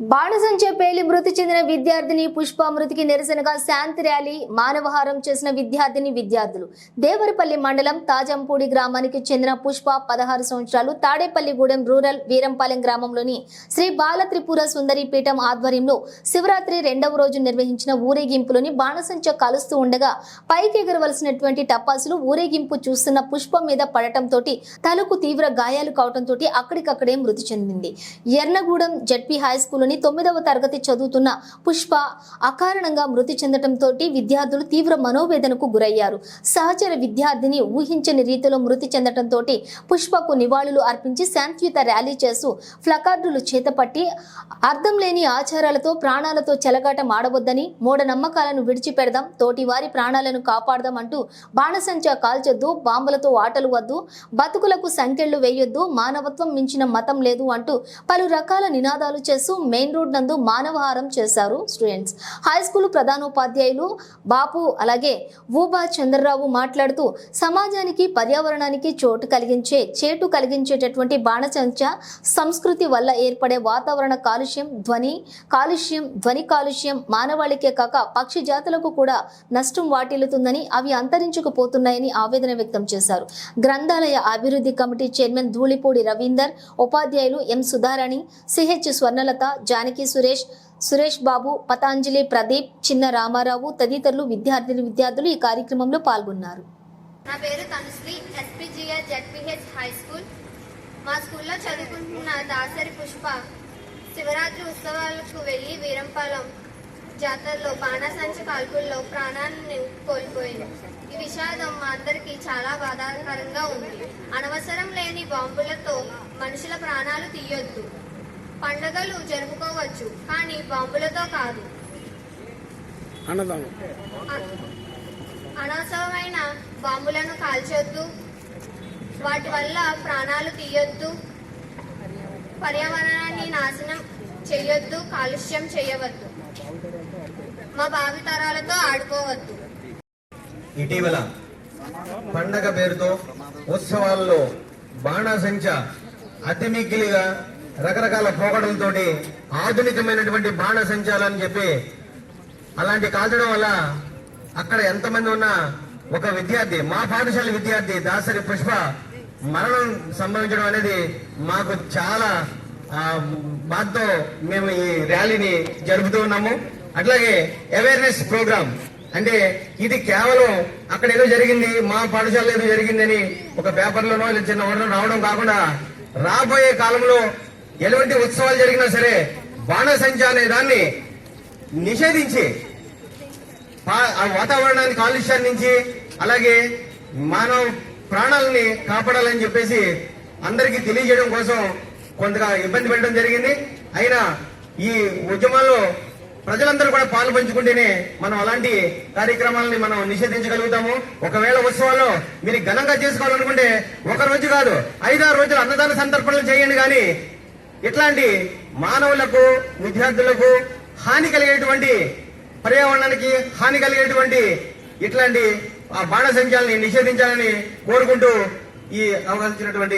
బాణసంచ పేలి మృతి చెందిన విద్యార్థిని పుష్ప మృతికి నిరసనగా శాంతి ర్యాలీ మానవహారం చేసిన విద్యార్థిని విద్యార్థులు. దేవరపల్లి మండలం తాజంపూడి గ్రామానికి చెందిన పుష్ప పదహారు సంవత్సరాలు తాడేపల్లిగూడెం రూరల్ వీరంపాలెం గ్రామంలోని శ్రీ బాల త్రిపుర సుందరి పీఠం ఆధ్వర్యంలో శివరాత్రి రెండవ రోజు నిర్వహించిన ఊరేగింపులోని బాణసంచ కలుస్తూ ఉండగా పైకి ఎగరవలసినటువంటి టపాసులు ఊరేగింపు చూస్తున్న పుష్ప మీద పడటంతో తలకు తీవ్ర గాయాలు కావడంతో అక్కడికక్కడే మృతి చెందింది. ఎర్నగూడెం జడ్పీ హై స్కూల్లోని తొమ్మిదవ తరగతి చదువుతున్న పుష్ప అకారణంగా మృతి చెందడంతో విద్యార్థులు తీవ్ర మనోవేదనకు గురయ్యారు. సహచర విద్యార్థిని ఊహించని రీతిలో మృతి చెందడంతో పుష్పకు నివాళులు అర్పించి శాంతియుత ర్యాలీ చేస్తూ ఫ్లకార్డులు చేతపట్టి అర్థం లేని ఆచారాలతో ప్రాణాలతో చెలగాటం ఆడవద్దని మూఢనమ్మకాలను విడిచిపెడదాం తోటి వారి ప్రాణాలను కాపాడదాం అంటూ బాణసంచా కాల్చొద్దు బాంబులతో ఆటలు వద్దు బతుకులకు సంఖ్యలు వేయొద్దు మానవత్వం మించిన మతం లేదు అంటూ పలు రకాల నినాదాలు చేస్తూ మెయిన్ రోడ్ నందు మానవహారం చేశారు స్టూడెంట్స్. హై స్కూల్ ప్రధానోపాధ్యాయులు బాపు అలాగే ఊబా చంద్రరావు మాట్లాడుతూ సమాజానికి పర్యావరణానికి చోటు కలిగించే చేటు కలిగించేటటువంటి బాణచంచ సంస్కృతి వల్ల ఏర్పడే వాతావరణ కాలుష్యం ధ్వని కాలుష్యం ధ్వని కాలుష్యం మానవాళికే కాక పక్షి జాతులకు కూడా నష్టం వాటిల్లుతుందని అవి అంతరించుకుపోతున్నాయని ఆవేదన వ్యక్తం చేశారు. గ్రంథాలయ అభివృద్ధి కమిటీ చైర్మన్ ధూళిపూడి రవీందర్ ఉపాధ్యాయులు ఎం సుధారాణి సిహెచ్ స్వర్ణలత జానకి సురేష్ సురేష్ బాబు పతాంజలి ప్రదీప్ చిన్న రామారావు తదితరులు విద్యార్థిని విద్యార్థులు ఈ కార్యక్రమంలో పాల్గొన్నారు. నా పేరు Tanushree SPGS ZPH high school. మా స్కూల్లో చదువుకుంటున్న దాసరి పుష్ప శివరాత్రి ఉత్సవాలకు వెళ్ళి వీరంపాలెం జాతరలో బాణాసంచ కాల్పుల్లో ప్రాణాన్ని కోల్పోయింది. ఈ విషాదం మా అందరికీ చాలా బాధాకరంగా ఉంది. అనవసరం లేని బాంబులతో మనుషుల ప్రాణాలు తీయొద్దు. పండగలు జరుపుకోవచ్చు కానీ బాంబులతో కాదు. అనవసరమైన బాంబులను కాల్చొద్దు. వాటి వల్ల ప్రాణాలు తీయొద్దు. పర్యావరణాన్ని నాశనం చేయొద్దు కాలుష్యం చేయవద్దు మా భావితరాలతో ఆడుకోవద్దు. ఇటీవల పండగ పేరుతో ఉత్సవాల్లో బాణాసంచ అతి మిక్కిలిగా రకరకాల పోకడలతోటి ఆధునికమైనటువంటి బాణ సంచాలని చెప్పి అలాంటి కాల్చడం వల్ల అక్కడ ఎంతమంది ఉన్న ఒక విద్యార్థి మా పాఠశాల విద్యార్థి దాసరి పుష్ప మరణం సంభవించడం అనేది మాకు చాలా బాధతో మేము ఈ ర్యాలీని జరుపుతూ ఉన్నాము. అట్లాగే అవేర్నెస్ ప్రోగ్రామ్ అంటే ఇది కేవలం అక్కడ ఏదో జరిగింది మా పాఠశాలలో ఏదో జరిగిందని ఒక పేపర్లోనో లేదా చిన్న ఓడలో రావడం కాకుండా రాబోయే కాలంలో ఎలాంటి ఉత్సవాలు జరిగినా సరే బాణసంచ అనే దాన్ని నిషేధించి పా- ఆ వాతావరణాన్ని కాలుష్యాన్ని నుంచి అలాగే మానవ ప్రాణాలని కాపాడాలని చెప్పేసి అందరికీ తెలియజేయడం కోసం కొంతగా ఇబ్బంది పెట్టడం జరిగింది. అయినా ఈ ఉద్యమంలో ప్రజలందరూ కూడా పాలు పంచుకుంటేనే మనం అలాంటి కార్యక్రమాలని మనం నిషేధించగలుగుతాము. ఒకవేళ ఉత్సవాల్లో మీరు ఘనంగా చేసుకోవాలనుకుంటే ఒక రోజు కాదు ఐదారు రోజులు అన్నదాన సంతర్పణలు చేయండి కానీ ఇట్లాంటి మానవులకు విద్యార్థులకు హాని కలిగేటువంటి పర్యావరణానికి హాని కలిగేటువంటి ఇట్లాంటి ఆ బాణసంచాలని నిషేధించాలని కోరుకుంటూ ఈ అవకాశం ఇచ్చినటువంటి